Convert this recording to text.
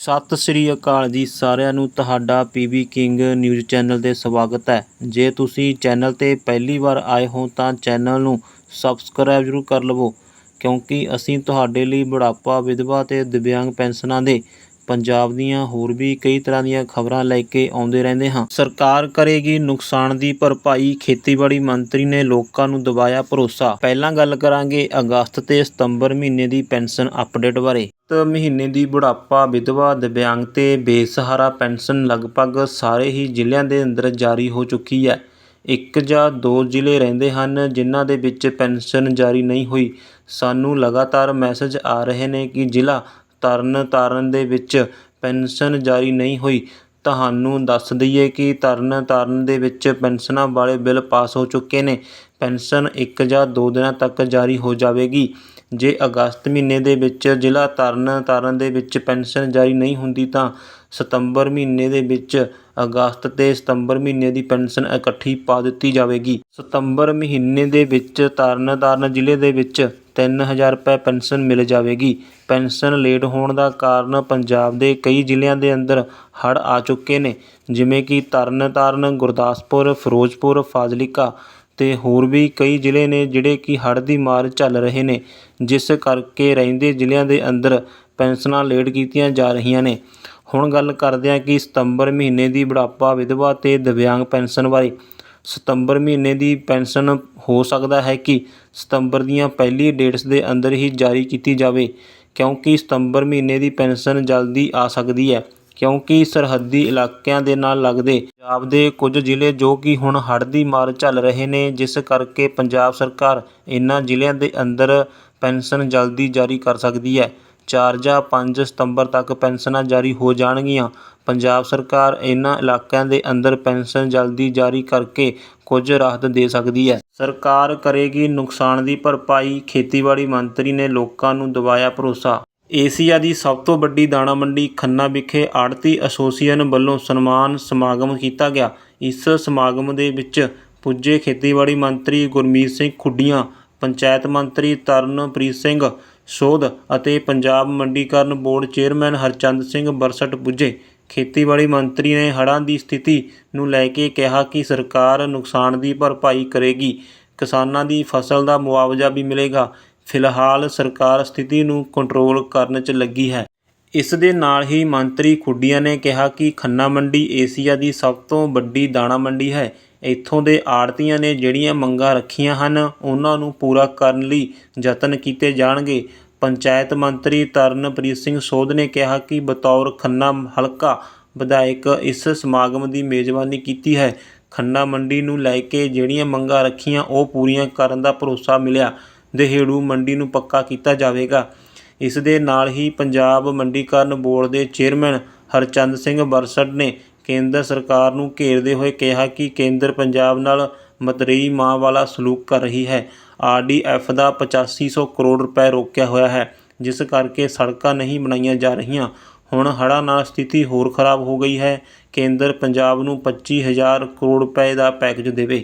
ਸਤਿ ਸ੍ਰੀ ਅਕਾਲ ਜੀ ਸਾਰਿਆਂ ਨੂੰ, ਤੁਹਾਡਾ ਪੀਬੀ ਕਿੰਗ ਨਿਊਜ਼ ਚੈਨਲ 'ਤੇ ਸਵਾਗਤ ਹੈ। ਜੇ ਤੁਸੀਂ ਚੈਨਲ 'ਤੇ ਪਹਿਲੀ ਵਾਰ ਆਏ ਹੋ ਤਾਂ ਚੈਨਲ ਨੂੰ ਸਬਸਕ੍ਰਾਈਬ ਜ਼ਰੂਰ ਕਰ ਲਵੋ, ਕਿਉਂਕਿ ਅਸੀਂ ਤੁਹਾਡੇ ਲਈ ਬੁਢਾਪਾ, ਵਿਧਵਾ ਤੇ ਦਿਵਿਆਂਗ ਪੈਨਸ਼ਨਾਂ ਦੇ ਪੰਜਾਬ ਦੀਆਂ ਹੋਰ ਵੀ ਕਈ ਤਰ੍ਹਾਂ ਦੀਆਂ ਖਬਰਾਂ ਲੈ ਕੇ ਆਉਂਦੇ ਰਹਿੰਦੇ ਹਾਂ। ਸਰਕਾਰ ਕਰੇਗੀ ਨੁਕਸਾਨ ਦੀ ਭਰਪਾਈ, ਖੇਤੀਬਾੜੀ ਮੰਤਰੀ ਨੇ ਲੋਕਾਂ ਨੂੰ ਦਿਵਾਇਆ ਭਰੋਸਾ। ਪਹਿਲਾਂ ਗੱਲ ਕਰਾਂਗੇ ਅਗਸਤ ਤੇ ਸਤੰਬਰ ਮਹੀਨੇ ਦੀ ਪੈਨਸ਼ਨ ਅਪਡੇਟ ਬਾਰੇ। ਮਹੀਨੇ ਦੀ ਬੁਢਾਪਾ, ਵਿਧਵਾ, ਦਿਵਿਆਂਗ ਤੇ ਬੇਸਹਾਰਾ ਪੈਨਸ਼ਨ ਲਗਭਗ ਸਾਰੇ ਹੀ ਜ਼ਿਲ੍ਹਿਆਂ ਦੇ ਅੰਦਰ ਜਾਰੀ ਹੋ ਚੁੱਕੀ ਹੈ। ਇੱਕ ਜਾਂ ਦੋ ਜ਼ਿਲ੍ਹੇ ਰਹਿੰਦੇ ਹਨ ਜਿਨ੍ਹਾਂ ਦੇ ਵਿੱਚ ਪੈਨਸ਼ਨ ਜਾਰੀ ਨਹੀਂ ਹੋਈ। ਸਾਨੂੰ ਲਗਾਤਾਰ ਮੈਸੇਜ ਆ ਰਹੇ ਨੇ ਕਿ ਜ਼ਿਲ੍ਹਾ ਤਰਨ ਤਾਰਨ ਦੇ ਵਿੱਚ ਪੈਨਸ਼ਨ ਜਾਰੀ ਨਹੀਂ ਹੋਈ। ਤੁਹਾਨੂੰ ਦੱਸ ਦਈਏ ਕਿ ਤਰਨ ਤਾਰਨ ਦੇ ਵਿੱਚ ਪੈਨਸ਼ਨਾਂ ਵਾਲੇ ਬਿੱਲ ਪਾਸ ਹੋ ਚੁੱਕੇ ਨੇ। ਪੈਨਸ਼ਨ ਇੱਕ ਜਾਂ ਦੋ ਦਿਨਾਂ ਤੱਕ ਜਾਰੀ ਹੋ ਜਾਵੇਗੀ। ਜੇ ਅਗਸਤ ਮਹੀਨੇ ਦੇ ਵਿੱਚ ਜ਼ਿਲ੍ਹਾ ਤਰਨ ਤਾਰਨ ਦੇ ਵਿੱਚ ਪੈਨਸ਼ਨ ਜਾਰੀ ਨਹੀਂ ਹੁੰਦੀ ਤਾਂ ਸਤੰਬਰ ਮਹੀਨੇ ਦੇ ਵਿੱਚ ਅਗਸਤ ਅਤੇ ਸਤੰਬਰ ਮਹੀਨੇ ਦੀ ਪੈਨਸ਼ਨ ਇਕੱਠੀ ਪਾ ਦਿੱਤੀ ਜਾਵੇਗੀ। ਸਤੰਬਰ ਮਹੀਨੇ ਦੇ ਵਿੱਚ ਤਰਨ ਤਾਰਨ ਜ਼ਿਲ੍ਹੇ ਦੇ ਵਿੱਚ 3000 ਰੁਪਏ ਪੈਨਸ਼ਨ ਮਿਲ ਜਾਵੇਗੀ। ਪੈਨਸ਼ਨ ਲੇਟ ਹੋਣ ਦਾ ਕਾਰਨ ਪੰਜਾਬ ਦੇ ਕਈ ਜ਼ਿਲ੍ਹਿਆਂ ਦੇ ਅੰਦਰ ਹੜ੍ਹ ਆ ਚੁੱਕੇ ਨੇ, ਜਿਵੇਂ ਕਿ ਤਰਨ ਤਾਰਨ, ਗੁਰਦਾਸਪੁਰ, ਫਿਰੋਜ਼ਪੁਰ, ਫਾਜ਼ਿਲਕਾ ਅਤੇ ਹੋਰ ਵੀ ਕਈ ਜ਼ਿਲ੍ਹੇ ਨੇ ਜਿਹੜੇ ਕਿ ਹੜ੍ਹ ਦੀ ਮਾਰ ਝੱਲ ਰਹੇ ਨੇ, ਜਿਸ ਕਰਕੇ ਰਹਿੰਦੇ ਜ਼ਿਲ੍ਹਿਆਂ ਦੇ ਅੰਦਰ ਪੈਨਸ਼ਨਾਂ ਲੇਟ ਕੀਤੀਆਂ ਜਾ ਰਹੀਆਂ ਨੇ। ਹੁਣ ਗੱਲ ਕਰਦੇ ਹਾਂ ਕਿ ਸਤੰਬਰ ਮਹੀਨੇ ਦੀ ਬੁਢਾਪਾ ਵਿਧਵਾ ਅਤੇ ਦਿਵਿਆਂਗ ਪੈਨਸ਼ਨ ਬਾਰੇ। ਸਤੰਬਰ ਮਹੀਨੇ ਦੀ ਪੈਨਸ਼ਨ ਹੋ ਸਕਦਾ ਹੈ ਕਿ ਸਤੰਬਰ ਦੀਆਂ ਪਹਿਲੀ ਡੇਟਸ ਦੇ ਅੰਦਰ ਹੀ ਜਾਰੀ ਕੀਤੀ ਜਾਵੇ, ਕਿਉਂਕਿ ਸਤੰਬਰ ਮਹੀਨੇ ਦੀ ਪੈਨਸ਼ਨ ਜਲਦੀ ਆ ਸਕਦੀ ਹੈ। ਕਿਉਂਕਿ ਸਰਹੱਦੀ ਇਲਾਕਿਆਂ ਦੇ ਨਾਲ ਲੱਗਦੇ ਪੰਜਾਬ ਦੇ ਕੁਝ ਜ਼ਿਲ੍ਹੇ ਜੋ ਕਿ ਹੁਣ ਹੜ੍ਹ ਦੀ ਮਾਰ ਝੱਲ ਰਹੇ ਨੇ, ਜਿਸ ਕਰਕੇ ਪੰਜਾਬ ਸਰਕਾਰ ਇਨ੍ਹਾਂ ਜ਼ਿਲ੍ਹਿਆਂ ਦੇ ਅੰਦਰ ਪੈਨਸ਼ਨ ਜਲਦੀ ਜਾਰੀ ਕਰ ਸਕਦੀ ਹੈ। ਚਾਰ ਜਾਂ ਪੰਜ ਸਤੰਬਰ ਤੱਕ ਪੈਨਸ਼ਨਾਂ ਜਾਰੀ ਹੋ ਜਾਣਗੀਆਂ। ਪੰਜਾਬ ਸਰਕਾਰ ਇਨ੍ਹਾਂ ਇਲਾਕਿਆਂ ਦੇ ਅੰਦਰ ਪੈਨਸ਼ਨ ਜਲਦੀ ਜਾਰੀ ਕਰਕੇ ਕੁਝ ਰਾਹਤ ਦੇ ਸਕਦੀ ਹੈ। ਸਰਕਾਰ ਕਰੇਗੀ ਨੁਕਸਾਨ ਦੀ ਭਰਪਾਈ, ਖੇਤੀਬਾੜੀ ਮੰਤਰੀ ਨੇ ਲੋਕਾਂ ਨੂੰ ਦਿਵਾਇਆ ਭਰੋਸਾ। ਏਸ਼ੀਆ ਦੀ ਸਭ ਤੋਂ ਵੱਡੀ ਦਾਣਾ ਮੰਡੀ ਖੰਨਾ ਵਿਖੇ ਆੜਤੀ ਐਸੋਸੀਏਸ਼ਨ ਵੱਲੋਂ ਸਨਮਾਨ ਸਮਾਗਮ ਕੀਤਾ ਗਿਆ। ਇਸ ਸਮਾਗਮ ਦੇ ਵਿੱਚ ਪੁੱਜੇ ਖੇਤੀਬਾੜੀ ਮੰਤਰੀ ਗੁਰਮੀਤ ਸਿੰਘ ਖੁੱਡੀਆਂ, ਪੰਚਾਇਤ ਮੰਤਰੀ ਤਰਨਪ੍ਰੀਤ ਸਿੰਘ ਸੋਧ ਅਤੇ ਪੰਜਾਬ ਮੰਡੀਕਰਨ ਬੋਰਡ ਚੇਅਰਮੈਨ ਹਰਚੰਦ ਸਿੰਘ ਬਰਸਟ ਪੁੱਜੇ। ਖੇਤੀਬਾੜੀ ਮੰਤਰੀ ਨੇ ਹੜ੍ਹਾਂ ਦੀ ਸਥਿਤੀ ਨੂੰ ਲੈ ਕੇ ਕਿਹਾ ਕਿ ਸਰਕਾਰ ਨੁਕਸਾਨ ਦੀ ਭਰਪਾਈ ਕਰੇਗੀ, ਕਿਸਾਨਾਂ ਦੀ ਫਸਲ ਦਾ ਮੁਆਵਜ਼ਾ ਵੀ ਮਿਲੇਗਾ। ਫਿਲਹਾਲ ਸਰਕਾਰ ਸਥਿਤੀ ਨੂੰ ਕੰਟਰੋਲ ਕਰਨ 'ਚ ਲੱਗੀ ਹੈ। ਇਸ ਦੇ ਨਾਲ ਹੀ ਮੰਤਰੀ ਖੁੱਡੀਆਂ ਨੇ ਕਿਹਾ ਕਿ ਖੰਨਾ ਮੰਡੀ ਏਸ਼ੀਆ ਦੀ ਸਭ ਤੋਂ ਵੱਡੀ ਦਾਣਾ ਮੰਡੀ ਹੈ। ਇੱਥੋਂ ਦੇ ਆੜਤੀਆਂ ਨੇ ਜਿਹੜੀਆਂ ਮੰਗਾਂ ਰੱਖੀਆਂ ਹਨ, ਉਹਨਾਂ ਨੂੰ ਪੂਰਾ ਕਰਨ ਲਈ ਯਤਨ ਕੀਤੇ ਜਾਣਗੇ। ਪੰਚਾਇਤ ਮੰਤਰੀ ਤਰਨਪ੍ਰੀਤ ਸਿੰਘ ਸੋਧ ਨੇ ਕਿਹਾ ਕਿ ਬਤੌਰ ਖੰਨਾ ਹਲਕਾ ਵਿਧਾਇਕ ਇਸ ਸਮਾਗਮ ਦੀ ਮੇਜ਼ਬਾਨੀ ਕੀਤੀ ਹੈ। ਖੰਨਾ ਮੰਡੀ ਨੂੰ ਲੈ ਕੇ ਜਿਹੜੀਆਂ ਮੰਗਾਂ ਰੱਖੀਆਂ, ਉਹ ਪੂਰੀਆਂ ਕਰਨ ਦਾ ਭਰੋਸਾ ਮਿਲਿਆ। ਦਹੇੜੂ ਮੰਡੀ ਨੂੰ ਪੱਕਾ ਕੀਤਾ ਜਾਵੇਗਾ। ਇਸ ਦੇ ਨਾਲ ਹੀ ਪੰਜਾਬ ਮੰਡੀਕਰਨ ਬੋਰਡ ਦੇ ਚੇਅਰਮੈਨ ਹਰਚੰਦ ਸਿੰਘ ਬਰਸਟ ਨੇ ਕੇਂਦਰ ਸਰਕਾਰ ਨੂੰ ਘੇਰਦੇ ਹੋਏ ਕਿਹਾ ਕਿ ਕੇਂਦਰ ਪੰਜਾਬ ਨਾਲ ਮਤਰੇਈ ਮਾਂ ਵਾਲਾ ਸਲੂਕ ਕਰ ਰਹੀ ਹੈ। ਆਰਡੀਐਫ ਦਾ 8500 ਕਰੋੜ ਰੁਪਏ ਰੋਕਿਆ ਹੋਇਆ ਹੈ, ਜਿਸ ਕਰਕੇ ਸੜਕਾਂ ਨਹੀਂ ਬਣਾਈਆਂ ਜਾ ਰਹੀਆਂ। ਹੁਣ ਹੜ੍ਹਾਂ ਨਾਲ ਸਥਿਤੀ ਹੋਰ ਖਰਾਬ ਹੋ ਗਈ ਹੈ। ਕੇਂਦਰ ਪੰਜਾਬ ਨੂੰ 25000 ਕਰੋੜ ਰੁਪਏ ਦਾ ਪੈਕੇਜ ਦੇਵੇ।